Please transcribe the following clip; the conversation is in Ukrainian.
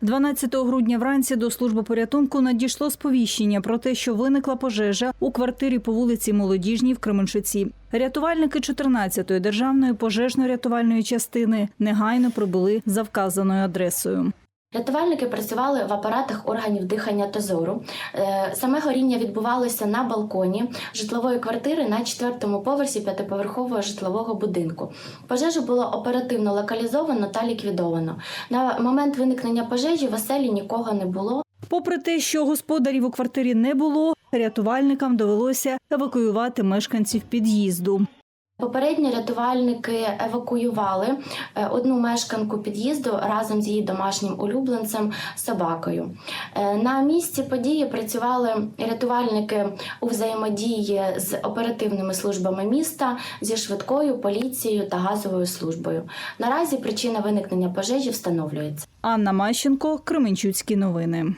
12 грудня вранці до служби порятунку надійшло сповіщення про те, що виникла пожежа у квартирі по вулиці Молодіжній в Кременчуці. Рятувальники 14-ї державної пожежно-рятувальної частини негайно прибули за вказаною адресою. Рятувальники працювали в апаратах органів дихання та зору. Е, Саме горіння відбувалося на балконі житлової квартири на четвертому поверсі п'ятиповерхового житлового будинку. Пожежу було оперативно локалізовано та ліквідовано. На момент виникнення пожежі в оселі нікого не було. Попри те, що господарів у квартирі не було, рятувальникам довелося евакуювати мешканців під'їзду. Попередньо рятувальники евакуювали е, одну мешканку під'їзду разом з її домашнім улюбленцем собакою. Е, На місці події працювали рятувальники у взаємодії з оперативними службами міста, зі швидкою поліцією та газовою службою. Наразі причина виникнення пожежі встановлюється. Анна Мащенко, Кременчуцькі новини.